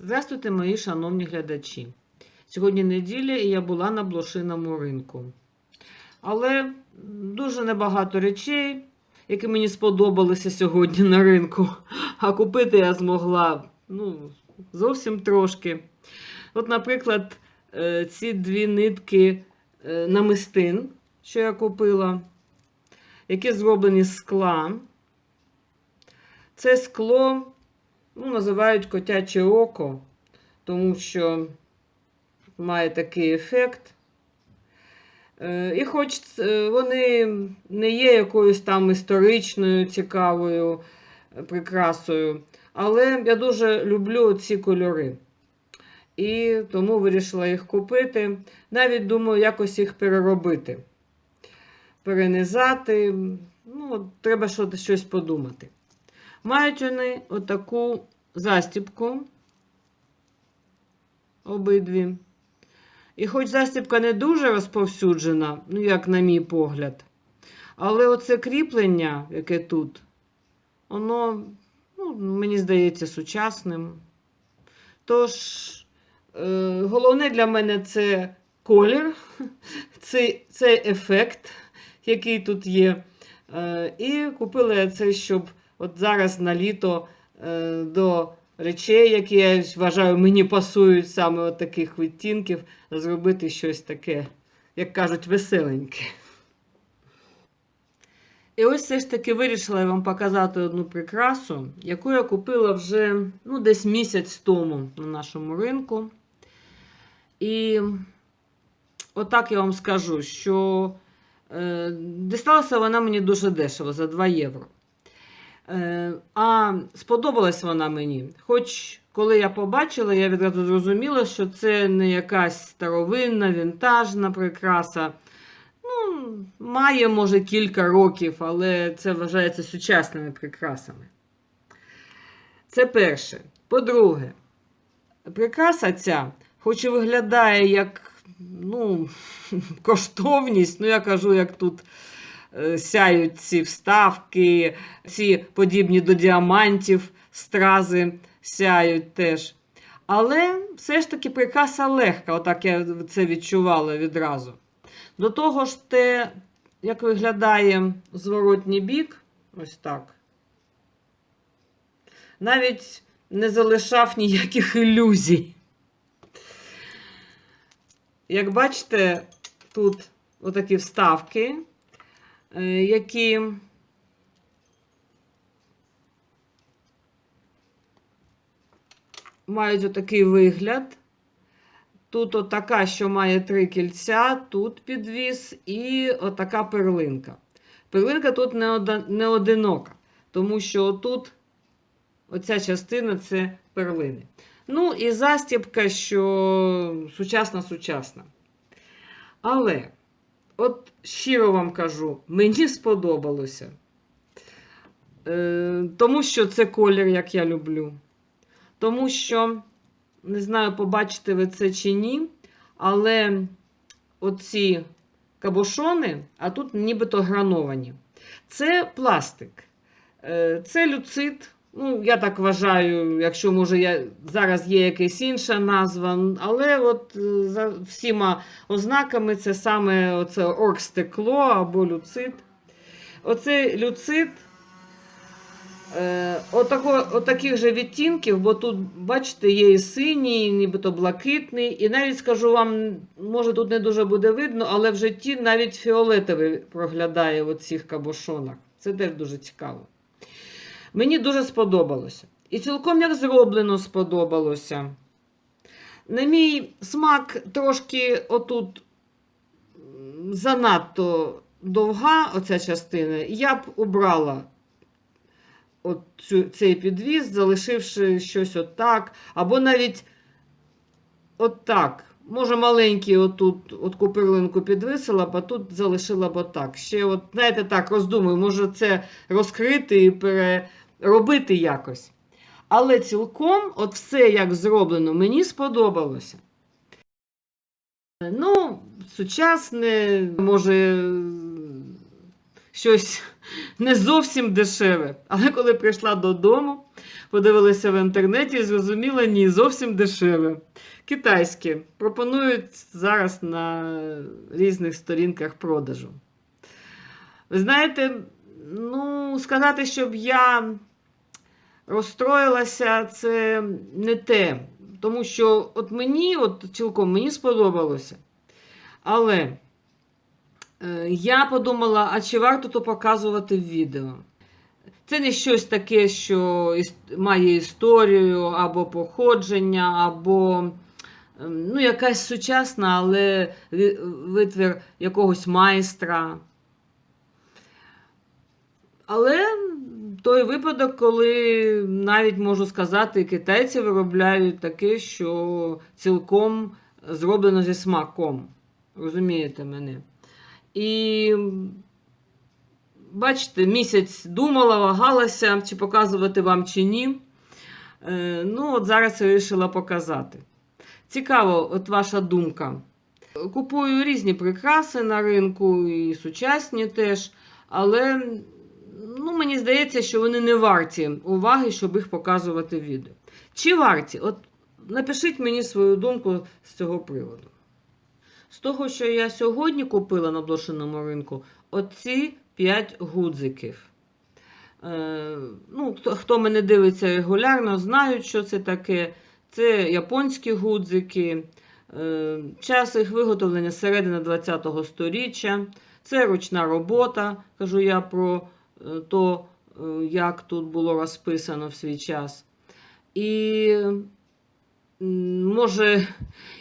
Здравствуйте, мої шановні глядачі. Сьогодні неділя і я була на блошиному ринку. Але дуже небагато речей, які мені сподобалися сьогодні на ринку. А купити я змогла ну, зовсім трошки. От, наприклад, е, ці дві нитки е, намистин, що я купила, які зроблені з скла. Це скло ну, називають котяче око, тому що має такий ефект. Е, І хоч е, вони не є якоюсь там історичною цікавою е, прикрасою, але я дуже люблю ці кольори. І тому вирішила їх купити. Навіть думаю, якось їх переробити, перенизати. Ну, треба щось щось подумати. Мають вони отаку застібку обидві. І хоч застібка не дуже розповсюджена, ну, як на мій погляд, але оце кріплення, яке тут, воно, ну, мені здається, сучасним. Тож, е, головне для мене це колір, це ефект, який тут є. Е, і купила я це, щоб от зараз на літо е, до речей, які я вважаю, мені пасують саме от таких відтінків, зробити щось таке, як кажуть, веселеньке. І ось все ж таки вирішила я вам показати одну прикрасу, яку я купила вже ну, десь місяць тому на нашому ринку. І отак я вам скажу, що е, дісталася вона мені дуже дешево за 2 євро. Е, а сподобалась вона мені. Хоч коли я побачила, я відразу зрозуміла, що це не якась старовинна, вінтажна прикраса. Ну, має, може, кілька років, але це вважається сучасними прикрасами. Це перше. По-друге, прикраса ця, хоч і виглядає як ну, коштовність, ну я кажу, як тут сяють ці вставки, ці подібні до діамантів, стрази сяють теж. Але все ж таки прикраса легка, отак я це відчувала відразу. До того ж, те, як виглядає зворотній бік, ось так, навіть не залишав ніяких ілюзій. Як бачите, тут отакі вставки, е, які мають отакий вигляд. Тут отака, що має три кільця, тут підвіс, і отака перлинка. Перлинка тут не одинока, тому що тут оця частина це перлини. Ну, і застібка, що сучасна-сучасна. Але, от щиро вам кажу, мені сподобалося. Е, тому що це колір, як я люблю. Тому що, не знаю, побачите ви це чи ні, але оці кабошони, а тут нібито грановані. Це пластик. Е, Це люцит. Ну, я так вважаю, якщо може я, зараз є якась інша назва, але от е, за всіма ознаками це саме оце оргстекло або люцит. Оце люцит е, отако, отаких же відтінків, бо тут, бачите, є і синій, і нібито блакитний. І навіть скажу вам, може тут не дуже буде видно, але в житті навіть фіолетовий проглядає в цих кабошонах. Це теж дуже цікаво. Мені дуже сподобалося. І цілком як зроблено сподобалося. На мій смак трошки отут занадто довга оця частина. Я б убрала от цей підвіз, залишивши щось отак. Або навіть отак. Може, маленький отут от перлинку підвисила а тут залишила б отак. Ще, от, знаєте, так, роздумую, може це розкрити і переробити якось. Але цілком, от все як зроблено, мені сподобалося. Ну, сучасне, може, щось не зовсім дешеве. Але коли прийшла додому, Подивилася в інтернеті і зрозуміла, ні, зовсім дешеве. Китайське. Пропонують зараз на різних сторінках продажу. Ви знаєте, ну, сказати, щоб я розстроїлася, це не те. Тому що от мені, от цілком мені сподобалося. Але е, я подумала, а чи варто то показувати в відео? Це не щось таке, що має історію або походження, або ем, ну, якась сучасна, але витвір якогось майстра. Але той випадок, коли навіть можу сказати, китайці виробляють таке, що цілком зроблено зі смаком. Розумієте мене? І бачите, місяць думала, вагалася, чи показувати вам, чи ні. Е, Ну, от зараз вирішила показати. Цікаво, от ваша думка. Купую різні прикраси на ринку, і сучасні теж, але ну, мені здається, що вони не варті уваги, щоб їх показувати в відео. Чи варті? От напишіть мені свою думку з цього приводу. З того, що я сьогодні купила на блошиному ринку, оці 5 гудзиків. Е, ну, хто, мене дивиться регулярно, знають, що це таке. Це японські гудзики. Е, час їх виготовлення середини 20-го сторіччя. Це ручна робота, кажу я про то, е, як тут було розписано в свій час. І може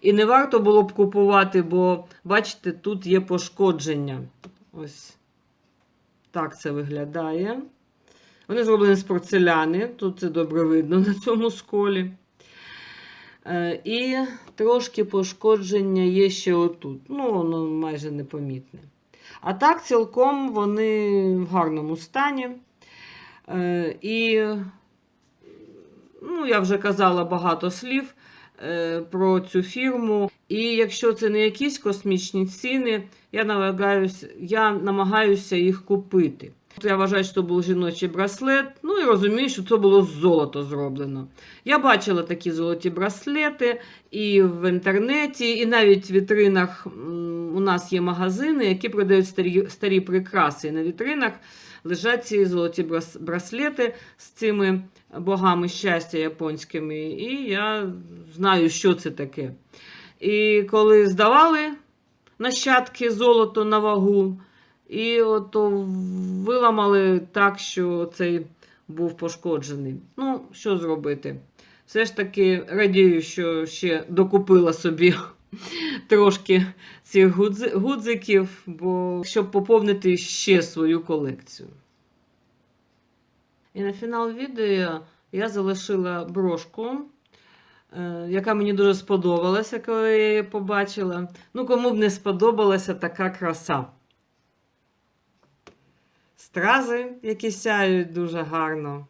і не варто було б купувати, бо бачите, тут є пошкодження. Ось так це виглядає. Вони зроблені з порцеляни, тут це добре видно на цьому сколі. Е, І трошки пошкодження є ще отут. Ну, воно майже непомітне. А так, цілком вони в гарному стані. Е, І, ну, я вже казала багато слів е, про цю фірму. І якщо це не якісь космічні ціни, я намагаюся, я намагаюся їх купити. Я вважаю, що це був жіночий браслет. Ну і розумію, що це було з золото зроблено. Я бачила такі золоті браслети і в інтернеті, і навіть в вітринах нас є магазини, які продають старі, старі прикраси. І на вітринах лежать ці золоті браслети з цими богами щастя японськими. І я знаю, що це таке. І коли здавали нащадки золото на вагу, і ото виламали так, що цей був пошкоджений. Ну, що зробити? Все ж таки радію, що ще докупила собі трошки цих гудзиків, бо щоб поповнити ще свою колекцію. І на фінал відео я залишила брошку, е, яка мені дуже сподобалася, коли я її побачила. Ну, кому б не сподобалася така краса. Стрази, які сяють дуже гарно.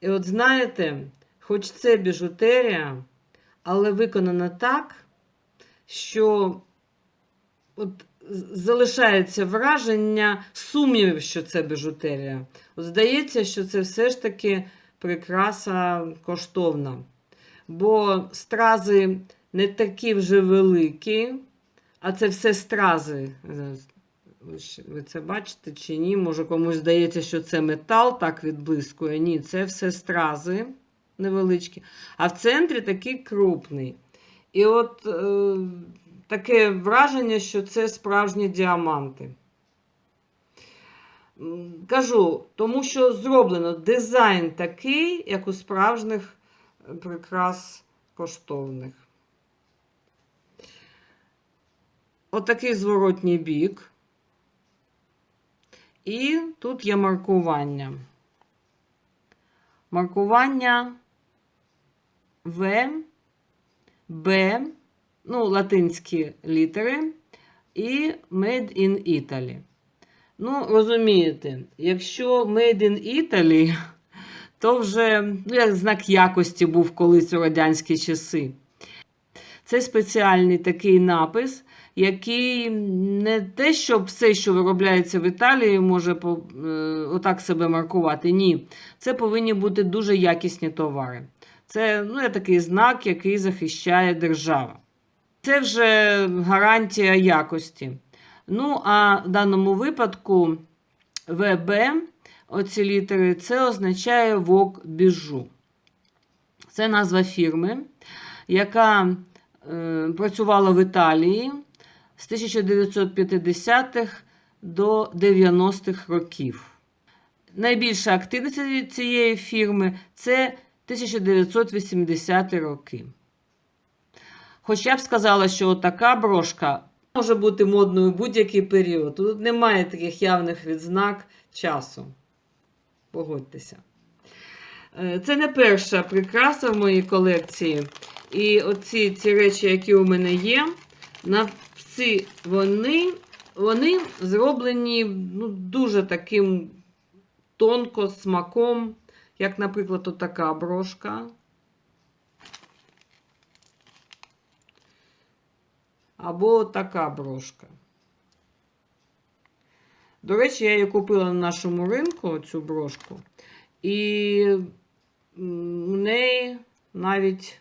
І от знаєте, хоч це біжутерія, але виконана так, що от залишається враження сумнівів, що це біжутерія. От здається, що це все ж таки прикраса коштовна. Бо стрази не такі вже великі, а це все стрази. Ви це бачите чи ні? Може комусь здається, що це метал так відблискує. Ні, це все стрази невеличкі. А в центрі такий крупний. І от е, таке враження, що це справжні діаманти. Кажу, тому що зроблено дизайн такий, як у справжніх е, прикрас коштовних. Отакий зворотній бік. І тут є маркування. Маркування В, Б, ну, латинські літери і Made in Italy. Ну, розумієте, якщо Made in Italy, то вже ну, як знак якості був колись у радянські часи. Це спеціальний такий напис, який не те, що все, що виробляється в Італії, може е, отак себе маркувати. Ні. Це повинні бути дуже якісні товари. Це ну, такий знак, який захищає держава. Це вже гарантія якості. Ну, а в даному випадку ВБ, оці літери, це означає вок біжу. Це назва фірми, яка е, працювала в Італії з 1950-х до 90-х років. Найбільша активність цієї фірми це 1980-ті роки. Хоча б сказала, що така брошка може бути модною будь-який період. Тут немає таких явних відзнак часу. Погодьтеся. Е, Це не перша прикраса в моїй колекції. І оці ці речі, які у мене є, на всі вони, вони зроблені ну, дуже таким тонко смаком, як, наприклад, отака брошка. Або така брошка. До речі, я її купила на нашому ринку, цю брошку. І у неї навіть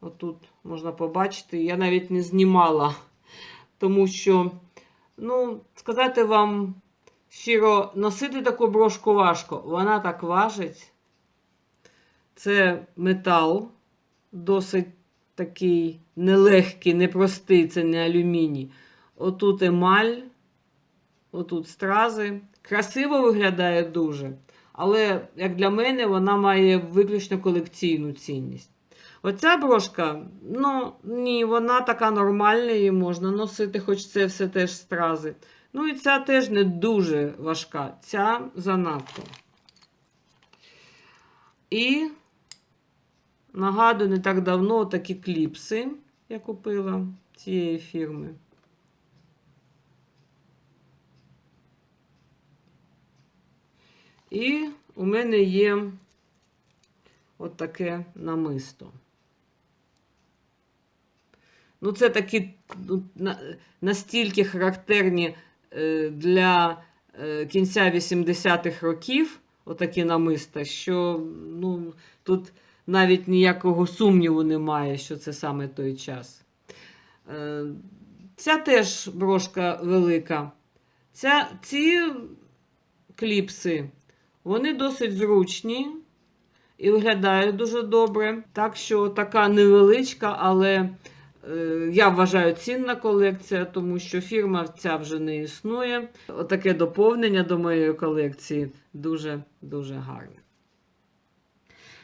отут можна побачити, я навіть не знімала, тому що, ну, сказати вам щиро, носити таку брошку важко. Вона так важить. Це метал, досить такий нелегкий, непростий, це не алюміній. Отут емаль, отут стрази. Красиво виглядає дуже. Але, як для мене, вона має виключно колекційну цінність. Оця брошка, ну ні, вона така нормальна, її можна носити, хоч це все теж стрази. Ну і ця теж не дуже важка. Ця занадто. І нагадую, не так давно такі кліпси я купила цієї фірми. І у мене є от таке намисто. Ну, це такі ну, настільки характерні для е, кінця 80-х років, отакі намиста, що ну, тут навіть ніякого сумніву немає, що це саме той час. Е, Ця теж брошка велика. Ця, ці кліпси, вони досить зручні і виглядають дуже добре. Так що така невеличка, але е, я вважаю цінна колекція, тому що фірма ця вже не існує. Отаке доповнення до моєї колекції дуже-дуже гарне.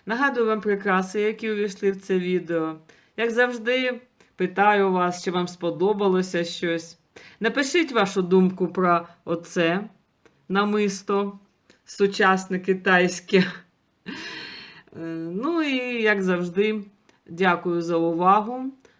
Нагадую вам прикраси, які увійшли в це відео. Як завжди, питаю вас, чи вам сподобалося щось. Напишіть вашу думку про оце намисто сучасне китайське. Е, Ну і, як завжди, дякую за увагу.